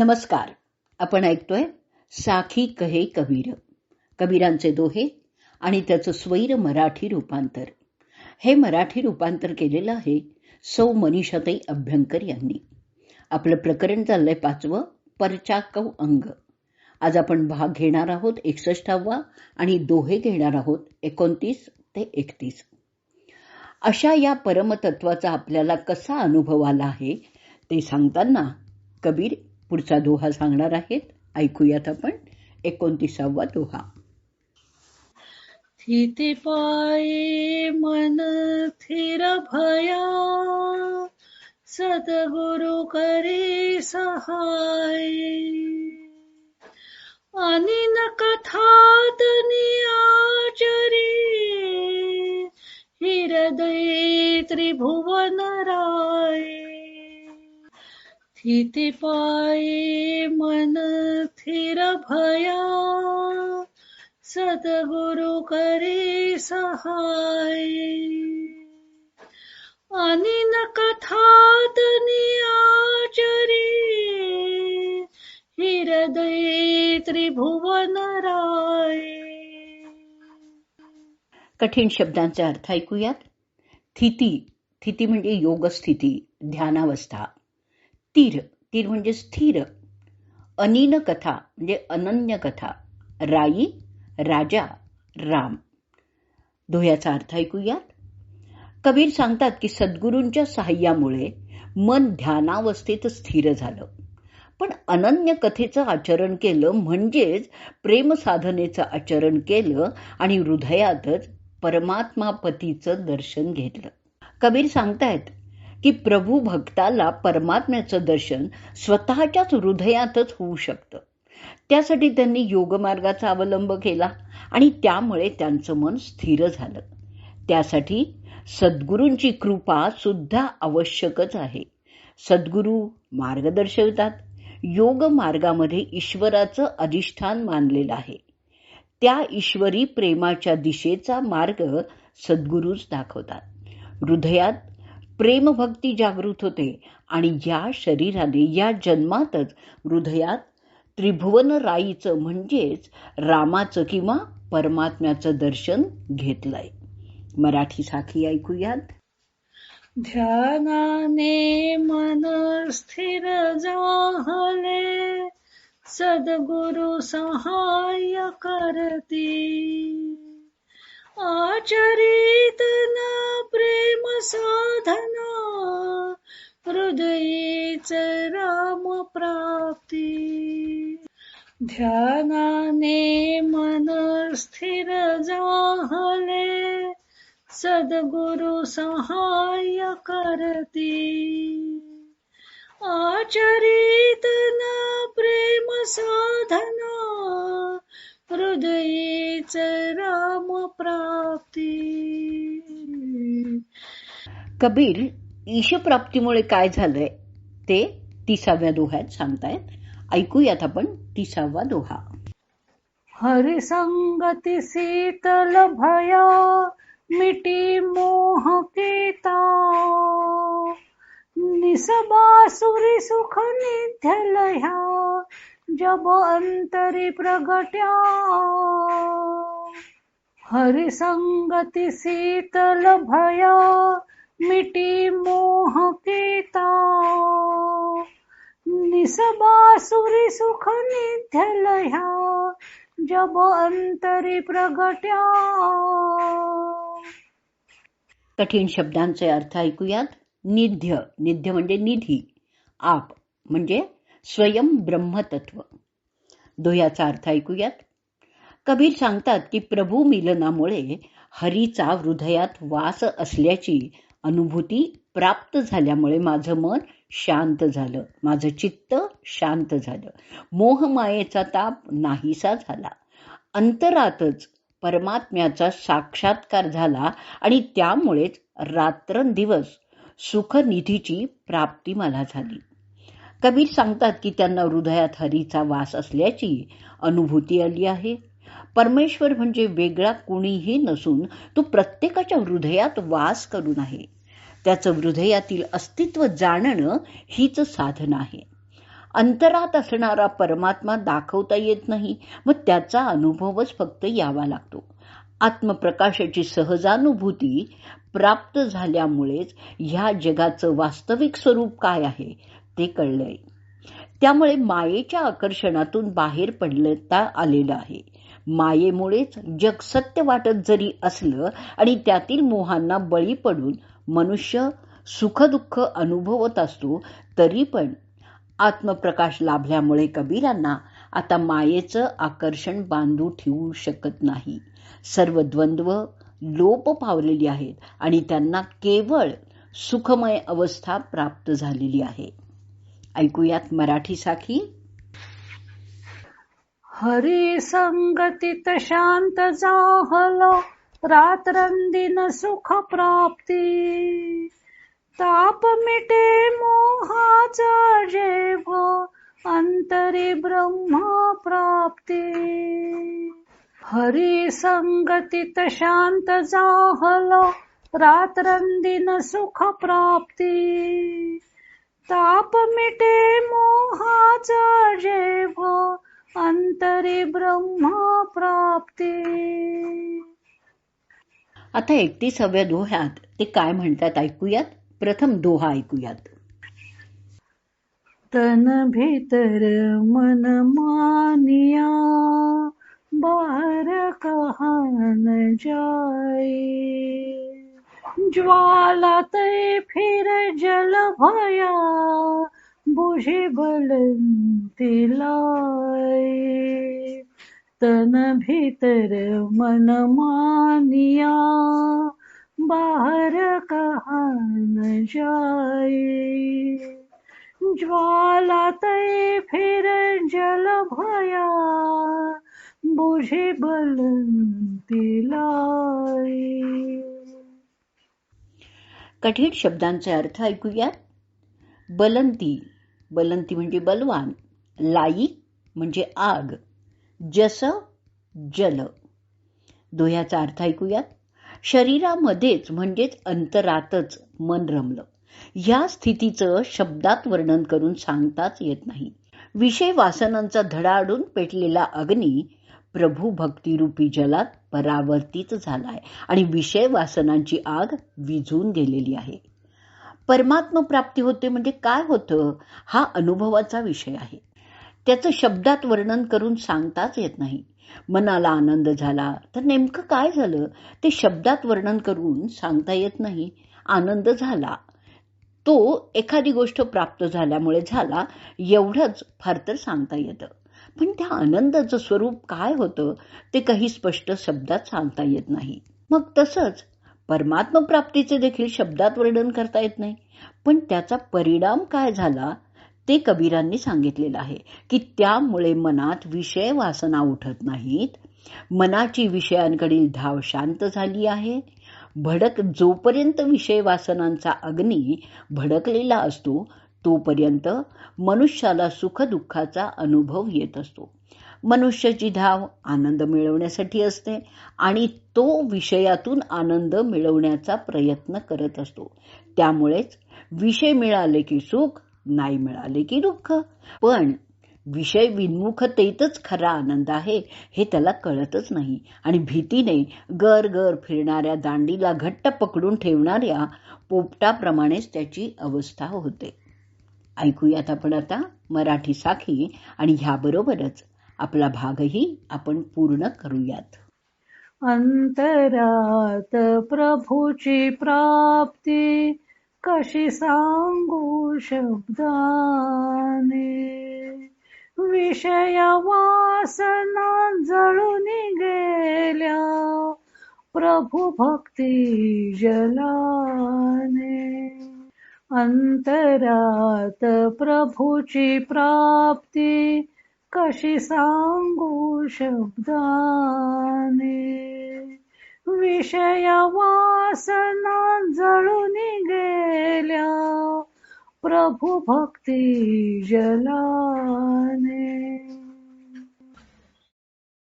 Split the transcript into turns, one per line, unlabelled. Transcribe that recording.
नमस्कार. आपण ऐकतोय साखी कहे कबीर. कबीरांचे दोहे आणि त्याचं स्वैर मराठी रूपांतर. हे मराठी रूपांतर केलेलं आहे सौ मनीषाताई अभ्यंकर यांनी. आपलं प्रकरण चाललंय पाचवं परचाकव अंग. आज आपण भाग घेणार आहोत एकसष्टावा आणि दोहे घेणार आहोत एकोणतीस ते एकतीस. अशा या परमतत्वाचा आपल्याला कसा अनुभव आला आहे ते सांगताना कबीर पुढचा दोहा सांगणार आहेत. ऐकूयात आपण. एकोणतीसावा दोहा.
तिथे पाये मन थिर भया. सद्गुरु करे सहाय. आणि न कथात आचरी हृदय त्रिभुवन राय. स्थिती पाये मन थिर भया. सद्गुरु करे सहाय. आणि न कथात आचरी हृदय त्रिभुवन राय.
कठीण शब्दांचा अर्थ ऐकूयात. म्हणजे स्थिती स्थिती म्हणजे योगस्थिती ध्यानावस्था. तीर तीर म्हणजे स्थिर. अनिन कथा म्हणजे अनन्य कथा. राई राजा राम. दोह्याचा अर्थ ऐकूयात? कबीर सांगतात की सद्गुरूंच्या साह्यामुळे मन ध्यानावस्थेत स्थिर झालं. पण अनन्य कथेचं आचरण केलं म्हणजेच प्रेम साधनेचं आचरण केलं आणि हृदयातच परमात्मा पतीचं दर्शन घेतलं. कबीर सांगतायत की प्रभू भक्ताला परमात्म्याचं दर्शन स्वतःच्याच हृदयातच होऊ शकतं. त्यासाठी त्यांनी योगमार्गाचा अवलंब केला आणि त्यामुळे त्यांचं मन स्थिर झालं. त्यासाठी सद्गुरूंची कृपा सुद्धा आवश्यकच आहे. सद्गुरू मार्ग दर्शवतात. योग मार्गामध्ये ईश्वराचं अधिष्ठान मानलेलं आहे. त्या ईश्वरी प्रेमाच्या दिशेचा मार्ग सद्गुरूच दाखवतात. हृदयात प्रेमभक्ती जागृत होते आणि या शरीराने या जन्मातच हृदयात त्रिभुवन राईचं म्हणजेच रामाचं किंवा परमात्म्याचं दर्शन घेतलंय. मराठी साखी ऐकूयात.
ध्यानाने मन स्थिर जाहले सद्गुरु सहाय्य करती आचरित प्रेम साधना हृदयीच राम प्राप्ती. ध्यानाने मन स्थिर जाहले सद्गुरु सहाय्य करती. आचरित प्रेम साधना हृदयीच राम प्राप्ती
कबीर ईशप्राप्तीमुळे काय झालंय ते तिसाव्या दोह्यात सांगतायत. ऐकूयात आपण तिसावा दोहा.
हरिसंगती शीतल भया मिटी मोह केता. निसबासुरी सुख निध्यल ह्या जब अंतरी प्रगट्या. हरिसंगती शीतल भया मिटी मोह केता निसबासुरी सुख निध्यल लह्या जब अंतरी प्रगट्या।
कठीण शब्दांचे अर्थ ऐकूयात. निध्य. निध्य म्हणजे निधी. आप म्हणजे स्वयं ब्रह्मतत्व. दोह्याचा अर्थ ऐकूयात. कबीर सांगतात की प्रभू मिलनामुळे हरीचा हृदयात वास असल्याची अनुभूती प्राप्त झाल्यामुळे माझं मन शांत झालं. माझं चित्त शांत झालं. मोहमायेचा ताप नाहीसा झाला. अंतरातच परमात्म्याचा साक्षात्कार झाला आणि त्यामुळेच रात्रंदिवस सुखनिधीची प्राप्ती मला झाली. कबीर सांगतात की त्यांना हृदयात हरीचा वास असल्याची अनुभूती आली आहे. परमेश्वर म्हणजे वेगळा कुणीही नसून तो प्रत्येकाच्या हृदयात वास करून आहे. त्याचं हृदयातील अस्तित्व जाणणं हीच साधन आहे. अंतरात असणारा परमात्मा दाखवता येत नाही मग त्याचा अनुभवच फक्त यावा लागतो. आत्मप्रकाशाची सहजानुभूती प्राप्त झाल्यामुळेच ह्या जगाचं वास्तविक स्वरूप काय आहे ते कळलंय. त्यामुळे मायेच्या आकर्षणातून बाहेर पडता आलेलं आहे. मायेमुळेच जग सत्य वाटत जरी असलं आणि त्यातील मोहांना बळी पडून मनुष्य सुखदुःख अनुभवत असतो तरी पण आत्मप्रकाश लाभल्यामुळे कबीरांना आता मायेचं आकर्षण बांधू ठेवू शकत नाही. सर्व द्वंद्व लोप पावलेली आहेत आणि त्यांना केवळ सुखमय अवस्था प्राप्त झालेली आहे. ऐकूयात मराठी साखी
हरी संगतीत शांत जाहल. रात्रंदिन सुख प्राप्ती. ताप मिटे मोहाचा जेव अंतरी ब्रह्म प्राप्ती. हरी संगतीत शांत जाहल रात्रंदिन सुख प्राप्ती. ताप मिटे मोहाचा जेव अंतरी ब्रह्म प्राप्ती.
आता एकतीसाव्या दोह्यात ते काय म्हणतात ऐकूयात? प्रथम दोहा ऐकूयात.
तन भीतर मन मानिया बार कहान जाए. ज्वाला ते फिर जल भया बुझे बलंती लाए. तन भीतर मन मानिया, बाहर कहान जाए। ज्वाला ते फिर जल भया, बुझे बलंती लाए।
कठीण शब्दांचे अर्थ ऐकूयात. बलंती बलंती म्हणजे बलवान लाई म्हणजे आग. जस जल. दोह्याचा अर्थ ऐकूयात. शरीरामध्येच म्हणजेच अंतरातच मन रमलं. या स्थितीचं शब्दात वर्णन करून सांगताच येत नाही. विषय वासनांचा धडाडून पेटलेला अग्नी प्रभू भक्तिरूपी जलात परावर्तित झालाय आणि विषय वासनांची आग विझून गेलेली आहे. परमात्म प्राप्ती होते म्हणजे काय होतं? हा अनुभवाचा विषय आहे. त्याचं शब्दात वर्णन करून सांगताच येत नाही. मनाला आनंद झाला तर नेमकं काय झालं? ते शब्दात वर्णन करून सांगता येत नाही. आनंद झाला. तो एखादी गोष्ट प्राप्त झाल्यामुळे झाला एवढंच फार तर सांगता येतं. पण त्या आनंदाचं स्वरूप काय होतं ते काही स्पष्ट शब्दात सांगता येत नाही. मग तसंच परमात्मप्राप्तीचे देखील शब्दात वर्णन करता येत नाही. पण त्याचा परिणाम काय झाला? ते कबीरांनी सांगितलेलं आहे की त्यामुळे मनात विषय वासना उठत नाहीत. मनाची विषयांकडील धाव शांत झाली आहे. भडक जोपर्यंत विषय वासनांचा अग्नी भडकलेला असतो तोपर्यंत मनुष्याला सुखदुःखाचा अनुभव येत असतो. मनुष्याची धाव आनंद मिळवण्यासाठी असते आणि तो विषयातून आनंद मिळवण्याचा प्रयत्न करत असतो. त्यामुळेच विषय मिळाले की सुख नाही मिळाले की दुःख. पण विषय विन्मुखतेतच खरा आनंद आहे हे त्याला कळतच नाही. आणि भीतीने गर गर फिरणाऱ्या दांडीला घट्ट पकडून ठेवणाऱ्या पोपटाप्रमाणेच त्याची अवस्था होते. ऐकूयात आपण आता मराठी साखी आणि ह्याबरोबरच आपला भागही आपण पूर्ण करूयात.
अंतरात प्रभूची प्राप्ती. कशी सांगू शब्दाने? विषय वासना जळून गेल्या प्रभू भक्ती जलाने. अंतरात प्रभूची प्राप्ती कशी सांगू शब्दाने? विषय वासना जळून गेल्या प्रभू भक्ती जलाने.